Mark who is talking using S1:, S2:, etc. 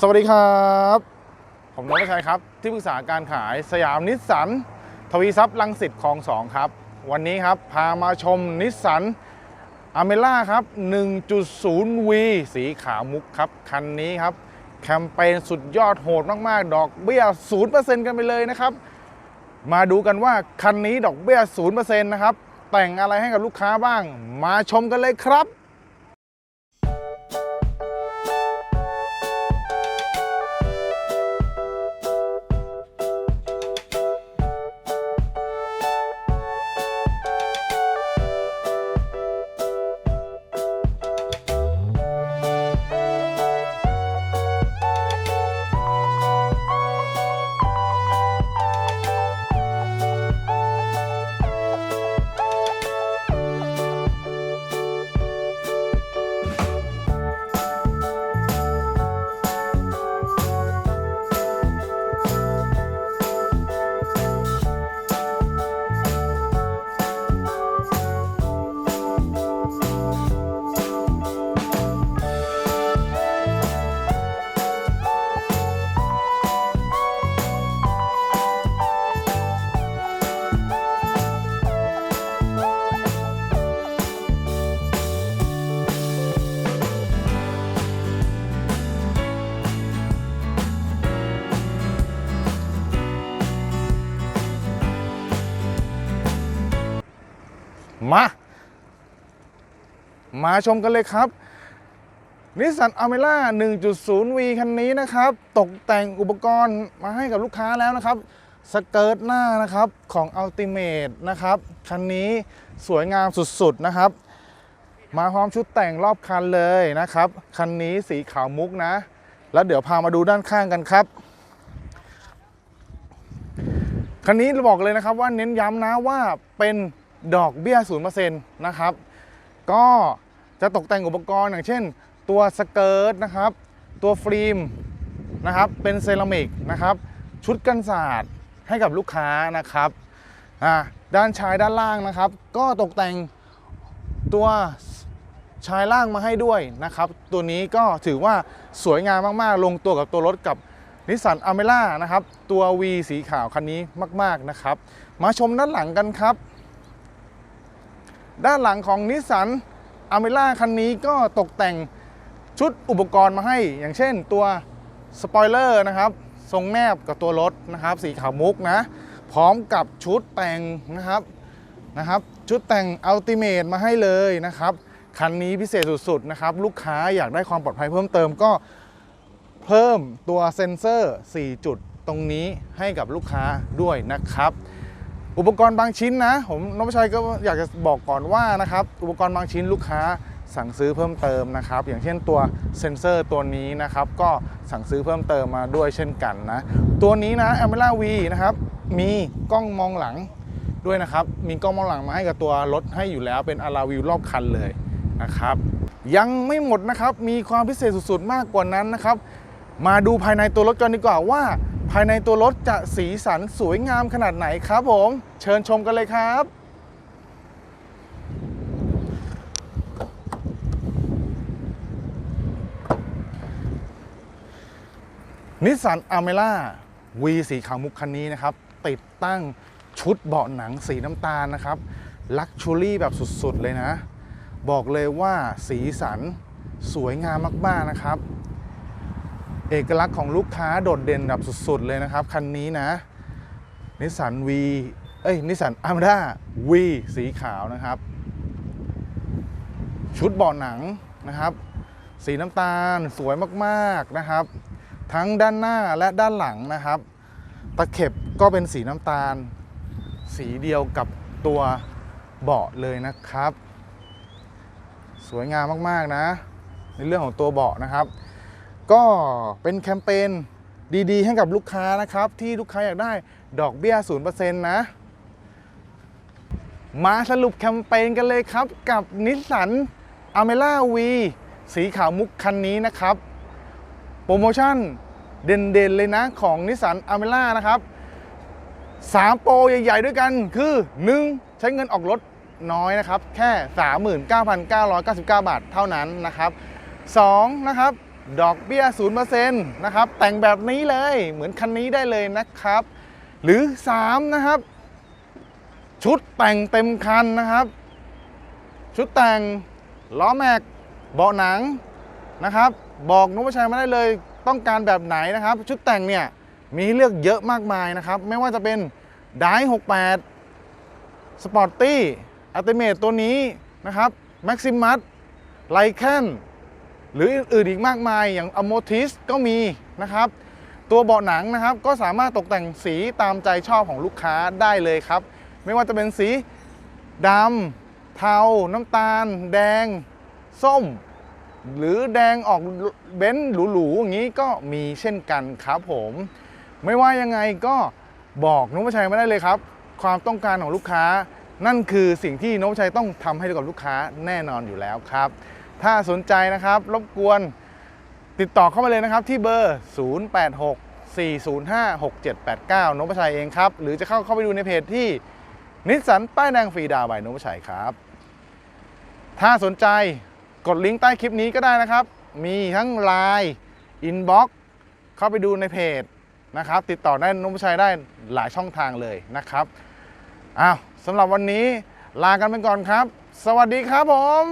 S1: สวัสดีครับ ผมนพชัยครับ ที่ปรึกษาการขายสยามนิสสันทวีทรัพย์ลังสิตคลองสองครับ วันนี้ครับ พามาชมนิสสันอเมล่าครับ 1.0V สีขาวมุกครับ คันนี้ครับ แคมเปญสุดยอดโหดมากๆ ดอกเบี้ย 0%กันไปเลยนะครับ มาดูกันว่าคันนี้ดอกเบี้ย 0%นะครับ แต่งอะไรให้กับลูกค้าบ้าง มาชมกันเลยครับ มา มาชมกันเลยครับนิสสันอเมร่า 1.0V คันนี้นะครับ ตกแต่งอุปกรณ์มาให้กับลูกค้าแล้วนะครับ สเกิร์ตหน้านะครับของ Ultimate นะครับ คันนี้สวยงามสุดๆนะครับ มาพร้อมชุดแต่งรอบคันเลยนะครับ คันนี้สีขาวมุกนะ แล้วเดี๋ยวพามาดูด้านข้างกันครับ คันนี้บอกเลยนะครับว่าเน้นย้ำนะว่าเป็น ดอกเบี้ย0%นะครับ ก็จะตกแต่งอุปกรณ์อย่างเช่น ตัวสเกิร์ตนะครับ ตัวฟิล์มนะครับ เป็นเซรามิกนะครับ ชุดกันศาสตร์ให้กับลูกค้านะครับอ่าด้านชายด้านล่างนะครับ ก็ตกแต่งตัวชายล่างมาให้ด้วยนะครับ ตัวนี้ก็ถือว่าสวยงามมาก ๆ ลงตัวกับตัวรถกับนิสสันอเมร่านะครับ ตัว V สีขาวคันนี้มาก ๆ นะครับ มาชมด้านหลังกันครับ ด้านหลังของนิสสันอเมร่าคันนี้ก็ตกแต่งชุดอุปกรณ์มาให้ อย่างเช่นตัวสปอยเลอร์นะครับทรงแนบกับตัวรถนะครับ สีขาวมุกนะ พร้อมกับชุดแต่งนะครับนะครับ ชุดแต่งอัลติเมทมาให้เลยนะครับคันนี้พิเศษสุดๆนะครับ ลูกค้าอยากได้ความปลอดภัยเพิ่มเติมก็เพิ่มตัวเซ็นเซอร์ 4 จุดตรงนี้ให้กับลูกค้าด้วยนะครับ อุปกรณ์บางชิ้นนะผมนพชัยก็อยากจะบอกก่อนว่านะครับอุปกรณ์บางชิ้นลูกค้าสั่งซื้อเพิ่มเติมนะครับ อย่างเช่นตัวเซ็นเซอร์ตัวนี้นะครับ ก็สั่งซื้อเพิ่มเติมมาด้วยเช่นกันนะ ตัวนี้นะ a m e r a V นะครับ มีกล้องมองหลังด้วยนะครับ มีกล้องมองหลังมาให้กับตัวรถให้อยู่แล้วเป็นอาราวิวรอบคันเลยนะครับ ยังไม่หมดนะครับ มีความพิเศษสุดๆมากกว่านั้นนะครับ มาดูภายในตัวรถกันดีกว่าว่า ภายในตัวรถจะสีสันสวยงามขนาดไหนครับผม เชิญชมกันเลยครับนิสสันอเมร่าวีสีขาวมุกคันนี้นะครับ ติดตั้งชุดเบาะหนังสีน้ำตาลนะครับลักชูรี่แบบสุดๆเลยนะ บอกเลยว่าสีสันสวยงามมากๆนะครับ เอกลักษณ์ของลูกค้าโดดเด่นแบบสุด ๆ เลยนะครับ คันนี้นะนิสสันวีเอ้ยนิสสันอาร์มาด้าวีสีขาวนะครับ ชุดเบาะหนังนะครับ สีน้ำตาลสวยมากๆนะครับ ทั้งด้านหน้าและด้านหลังนะครับ ตะเข็บก็เป็นสีน้ำตาล สีเดียวกับตัวเบาะเลยนะครับ สวยงามมากๆนะ ในเรื่องของตัวเบาะนะครับ ก็เป็นแคมเปญดีๆ ให้กับลูกค้านะครับ ที่ลูกค้าอยากได้ดอกเบี้ย 0%นะ มาสรุปแคมเปญกันเลยครับ กับนิสสันอเมร่าวีสีขาวมุกคันนี้นะครับ โปรโมชั่นเด่นๆ เลยนะของนิสสันอเมร่านะครับ 3 โปรใหญ่ๆ ด้วยกันคือ 1. ใช้เงินออกรถน้อยนะครับ แค่ 39,999 บาทเท่านั้นนะครับ 2. นะครับ ดอกเบี้ย0%นย์เปอร์เซ็นต์นะครับ แต่งแบบนี้เลยเหมือนคันนี้ได้เลยนะครับ หรือ 3 นะครับ ชุดแต่งเต็มคันนะครับ ชุดแต่งล้อแม็กเบาะหนังนะครับ บอกนุชชัยมาได้เลยต้องการแบบไหนนะครับ ชุดแต่งเนี่ยมีให้เลือกเยอะมากมายนะครับ ไม่ว่าจะเป็นได68สปอร์ตตี้อัลติเมตตัวนี้นะครับแม็กซิมัสไลแคน หรืออื่นอีกมากมายอย่างอโมทิสก็มีนะครับ ตัวเบาะหนังนะครับก็สามารถตกแต่งสีตามใจชอบของลูกค้าได้เลยครับ ไม่ว่าจะเป็นสีดำเทา น้ำตาล แดง ส้ม หรือแดงออกเบนซ์หรูๆอย่างนี้ก็มีเช่นกันครับผม ไม่ว่ายังไงก็บอกนุชชัยมาได้เลยครับ ความต้องการของลูกค้า นั่นคือสิ่งที่นุชชัยต้องทำให้กับลูกค้าแน่นอนอยู่แล้วครับ ถ้าสนใจนะครับ รบกวนติดต่อเข้ามาเลยนะครับที่เบอร์ 086 405 6789นพชัยเองครับ หรือจะเข้าเข้าไปดูในเพจที่นิสสันป้ายแดงฟรีดาวน์บนพชัยครับ ถ้าสนใจกดลิงก์ใต้คลิปนี้ก็ได้นะครับ มีทั้ง Line Inbox เข้าไปดูในเพจนะครับ ติดต่อได้นพชัยได้หลายช่องทางเลยนะครับอ้าวสำหรับวันนี้ลากันไปก่อนครับ สวัสดีครับผม